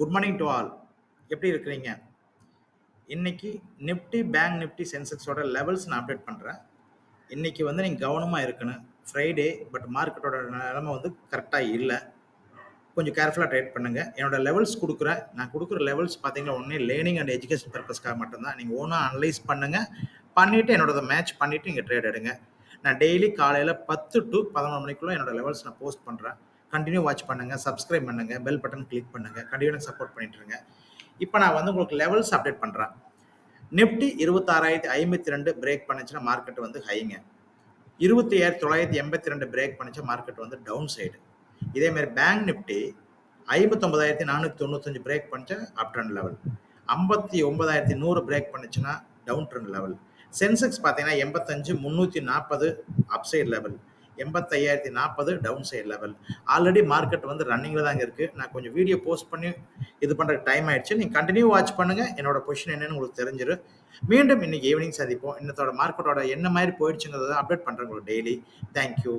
Good morning to all எப்படி இருக்கிறீங்க? இன்னைக்கு நிஃப்டி பேங்க் நிஃப்டி சென்செக்ஸோட லெவல்ஸ் நான் அப்டேட் பண்ணுறேன் இன்னைக்கு வந்து நீங்கள் கவனமாக இருக்கணும். ஃப்ரைடே பட் மார்க்கெட்டோட நிலைமை வந்து கரெக்டாக இல்லை. கொஞ்சம் கேர்ஃபுல்லாக ட்ரேட் பண்ணுங்கள் என்னோட லெவல்ஸ் கொடுக்குறேன். நான் கொடுக்குற லெவல்ஸ் பார்த்தீங்கன்னா ஒன்றே லேர்னிங் அண்ட் எஜுகேஷன் பர்பஸ்க்காக மட்டும்தான். நீங்கள் ஓனாக அனலைஸ் பண்ணுங்கள் பண்ணிவிட்டு என்னோட மேட்ச் பண்ணிவிட்டு இங்கே ட்ரேட் எடுங்க. நான் டெய்லி காலையில் பத்து டு பதினொன்று மணிக்குள்ளே என்னோட லெவல்ஸ் நான் போஸ்ட் பண்ணுறேன் கண்டினியூ வாட்ச் பண்ணுங்கள் சப்ஸ்கிரைப் பண்ணுங்கள் பெல் பட்டன் கிளிக் பண்ணுங்கள் கண்டினியூ சப்போர்ட் பண்ணிட்டு இருங்க. இப்போ நான் வந்து உங்களுக்கு லெவல்ஸ் அப்டேட் பண்ணுறேன் நிஃப்டி இருபத்தாறாயிரத்தி ஐம்பத்தி ரெண்டு பிரேக் பண்ணுச்சுன்னா மார்க்கெட் வந்து ஹைங்க இருபத்தி ஏழாயிரத்தி தொள்ளாயிரத்தி எண்பத்தி ரெண்டு பிரேக் பண்ணிச்சா மார்க்கெட் வந்து டவுன் சைடு இதேமாரி பேங்க் நிஃப்டி ஐம்பத்தொம்பதாயிரத்தி நானூற்றி தொண்ணூத்தஞ்சு பிரேக் பண்ணிச்சா அப் ட்ரெண்ட் லெவல் ஐம்பத்தி ஒன்பதாயிரத்தி நூறு பிரேக் பண்ணுச்சுன்னா டவுன் ட்ரெண்ட் லெவல் சென்செக்ஸ் பார்த்தீங்கன்னா எண்பத்தஞ்சு முந்நூற்றி நாற்பது அப்சைட் லெவல் எண்பத்தையாயிரத்தி நாற்பது down side level already market வந்து ரன்னிங்கில் தாங்க இருக்குது நான் கொஞ்சம் வீடியோ போஸ்ட் பண்ணி இது பண்ணுற டைம் ஆயிடுச்சு. நீங்கள் கண்டினியூ வாட்ச் பண்ணுங்கள் என்னோட பொசிஷன் என்னன்னு உங்களுக்கு தெரிஞ்சிடும் மீண்டும் இன்னைக்கு ஈவினிங் சந்திப்போம். இன்னத்தோட மார்க்கெட்டோட என்ன மாதிரி போயிடுச்சுங்கிறத அப்டேட் பண்ணுறேன் உங்களுக்கு டெய்லி தேங்க்யூ